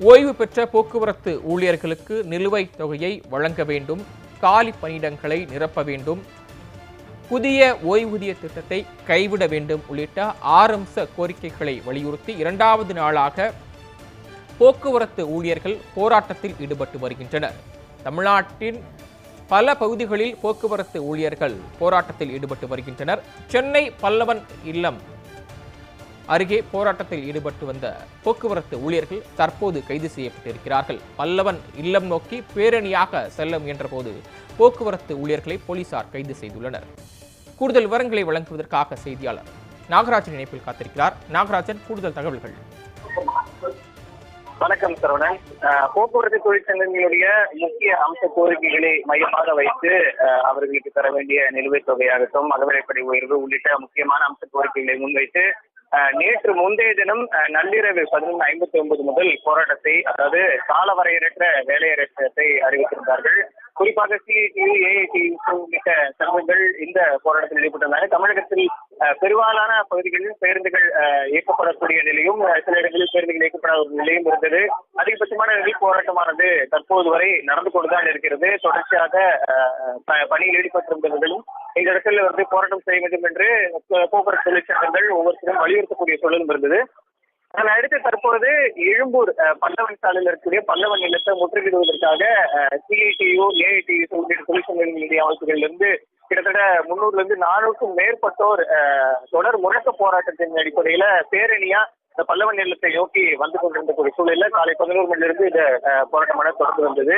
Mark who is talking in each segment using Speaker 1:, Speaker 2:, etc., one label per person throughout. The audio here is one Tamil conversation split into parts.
Speaker 1: ஓய்வு பெற்ற போக்குவரத்து ஊழியர்களுக்கு நிலுவைத் தொகையை வழங்க வேண்டும் காலி பணியிடங்களை நிரப்ப வேண்டும் புதிய ஓய்வூதிய திட்டத்தை கைவிட வேண்டும் உள்ளிட்ட ஆறு அம்ச கோரிக்கைகளை வலியுறுத்தி இரண்டாவது நாளாக போக்குவரத்து ஊழியர்கள் போராட்டத்தில் ஈடுபட்டு வருகின்றனர். தமிழ்நாட்டின் பல பகுதிகளில் போக்குவரத்து ஊழியர்கள் போராட்டத்தில் ஈடுபட்டு வருகின்றனர். சென்னை பல்லவன் இல்லம் அருகே போராட்டத்தில் ஈடுபட்டு வந்த போக்குவரத்து ஊழியர்கள் தற்போது கைது செய்யப்பட்டிருக்கிறார்கள். பல்லவன் இல்லம் நோக்கி பேரணியாக செல்ல முயன்றபோது போக்குவரத்து ஊழியர்களை போலீசார் கைது செய்துள்ளனர். கூடுதல் விவரங்களை வழங்குவதற்காக செய்தியாளர் நாகராஜன் இணைப்பில் காத்திருக்கிறார். நாகராஜன் கூடுதல் தகவல்கள்.
Speaker 2: வணக்கம் சரவணன். போக்குவரத்து தொழிற்சங்கங்களுடைய முக்கிய அம்ச கோரிக்கைகளை மையமாக வைத்து அவர்களுக்கு தர வேண்டிய நிலுவைத் தொகையாகட்டும் அகவிலைப்படை உயர்வு உள்ளிட்ட முக்கியமான அம்ச கோரிக்கைகளை முன்வைத்து நேற்று முந்தைய தினம் அஹ், நள்ளிரவு பதினொன்று ஐம்பத்தி ஒன்பது முதல் போராட்டத்தை அதாவது காலவரையற்ற வேலையரசத்தை அறிவித்திருந்தார்கள். குறிப்பாக சிஐடியு ஏஐடியு உள்ளிட்ட சங்கங்கள் இந்த போராட்டத்தில் ஈடுபட்டிருந்தாங்க. தமிழகத்தில் பெரும்பாலான பகுதிகளில் பேருந்துகள் அஹ், இயக்கப்படக்கூடிய நிலையும் சில இடங்களில் பேருந்துகள் இயக்கப்படாத ஒரு நிலையும் இருந்தது. அதிகபட்சமான நிலையில் போராட்டமானது தற்போது வரை நடந்து கொண்டுதான் இருக்கிறது. தொடர்ச்சியாக அஹ், ப- பணியில் ஈடுபட்டிருந்தவர்களும் இந்த இடத்துல வந்து போராட்டம் செய்ய வேண்டும் என்று போக்குவரத்து தொழிற்சங்கங்கள் ஒவ்வொருத்தரும் வலியுறுத்தக்கூடிய சூழலும் இருந்தது. அதனை அடுத்து தற்பொழுது எழும்பூர் பல்லவன் சாலையில் இருக்கக்கூடிய பல்லவன் நிலத்தை முற்றுகிடுவதற்காக சிஐடியு ஏஐடியு உள்ளிட்ட தொழிற்சங்கங்களுடைய அமைப்புகளிலிருந்து கிட்டத்தட்ட முன்னூறுல இருந்து நானூறுக்கும் மேற்பட்டோர் அஹ், தொடர் முழக்க போராட்டத்தின் அடிப்படையில பேரணியா இந்த பல்லவன் நிலத்தை நோக்கி வந்து கொண்டிருந்த சூழலில் காலை பதினோரு மணிலிருந்து இந்த போராட்டமான தொடர்ந்து வந்தது.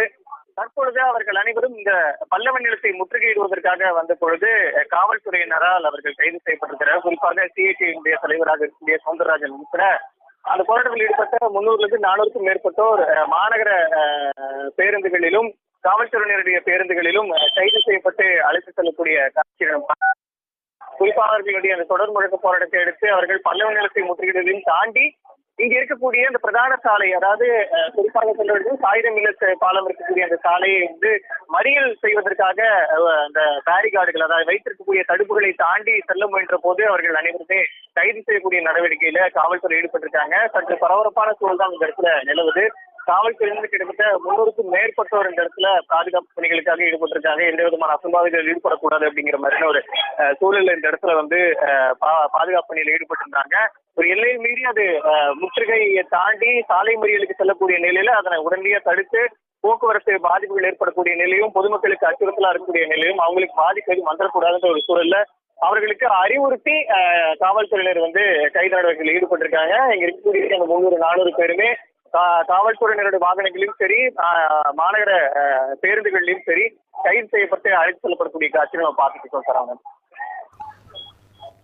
Speaker 2: தற்பொழுது அவர்கள் அனைவரும் இந்த பல்லவன் நிலத்தை முற்றுகையிடுவதற்காக வந்த பொழுது காவல்துறையினரால் அவர்கள் கைது செய்யப்பட்டிருக்கிறார். குறிப்பாக சிஐடியினுடைய தலைவராக இருக்கக்கூடிய சவுந்தரராஜன் உட்பட அந்த போராட்டத்தில் ஈடுபட்ட முன்னூறுல இருந்து நானூறுக்கும் மேற்பட்டோர் மாநகர பேருந்துகளிலும் காவல்துறையினருடைய பேருந்துகளிலும் கைது செய்யப்பட்டு அழைத்து செல்லக்கூடிய காட்சிகளும் குறிப்பாக அவர்களுடைய அந்த தொடர் முழக்க போராட்டத்தை எடுத்து அவர்கள் பல்லவ நிலத்தை முற்றுகையிடுவதையும் தாண்டி இங்க இருக்கக்கூடிய அந்த பிரதான சாலை அதாவது அஹ், குறிப்பாக சொல்றது சாயிரம் இல்லத்து பாலம் இருக்கக்கூடிய அந்த சாலையை வந்து மறியல் செய்வதற்காக அந்த பேரிகார்டுகள் அதாவது வைத்திருக்கக்கூடிய தடுப்புகளை தாண்டி செல்ல முயன்ற போது அவர்கள் அனைவருமே கைது செய்யக்கூடிய நடவடிக்கையில காவல்துறை ஈடுபட்டிருக்காங்க. சற்று பரபரப்பான சூழல் தான் இந்த இடத்துல நிலவுது. காவல்துறையினர் கிட்டத்தட்ட முன்னூறுக்கும் மேற்பட்டோர் இந்த இடத்துல பாதுகாப்பு பணிகளுக்காக ஈடுபட்டிருக்காங்க. எந்த விதமான அசம்பாவிதங்கள் ஈடுபடக்கூடாது அப்படிங்கிற மாதிரியான ஒரு சூழல்ல இந்த இடத்துல வந்து பா- பாதுகாப்பு பணியில் ஈடுபட்டிருந்தாங்க. ஒரு எல்லையை மீறி அது முற்றுகையை தாண்டி சாலை மறியலுக்கு செல்லக்கூடிய நிலையில அதனை உடனடியாக தடுத்து போக்குவரத்து பாதிப்புகள் ஏற்படக்கூடிய நிலையும் பொதுமக்களுக்கு அச்சுறுத்தலா இருக்கக்கூடிய நிலையும் அவங்களுக்கு பாதிப்பு எதுவும் வந்துடக்கூடாதுன்ற ஒரு சூழல்ல அவர்களுக்கு அறிவுறுத்தி காவல்துறையினர் வந்து கைது நடவடிக்கையில் ஈடுபட்டிருக்காங்க. இங்க இருக்கக்கூடிய அந்த முன்னூறு நானூறு பேருமே காவல்துறையினருடைய வாகனங்களிலும் சரி மாநகர பேருந்துகளிலும் சரி கைது செய்யப்பட்டு அழைத்து செல்லப்படக்கூடிய காட்சியை நம்ம பார்த்துட்டு இருக்கோம் சார்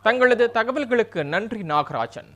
Speaker 1: தங்களது தகவல்களுக்கு நன்றி நாகராஜன்.